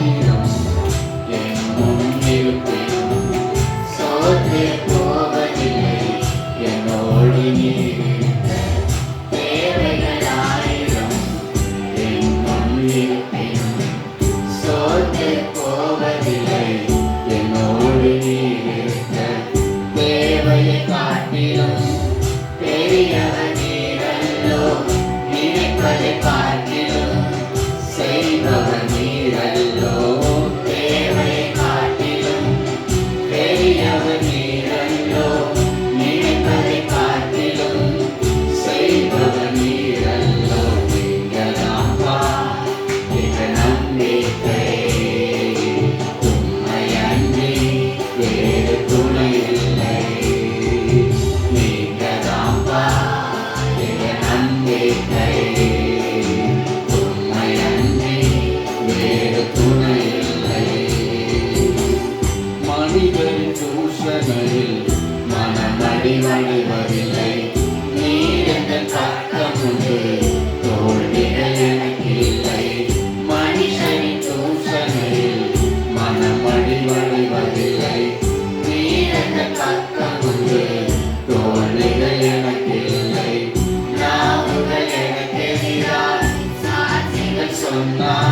you. மனிதன் தூஷணையில் மனமடி மணிவதில்லை நீ எந்த தாக்கமுண்டு தோல்விகள் எனக்கு இல்லை மனுஷனின் தூஷணையில் மனமடி மணிவதில்லை நீ எந்த தாக்கமுண்டு தோல்விகள் எனக்கு இல்லை நாவுகள் எனக்கு எதிரால் சாட்சிகள் சொன்னார்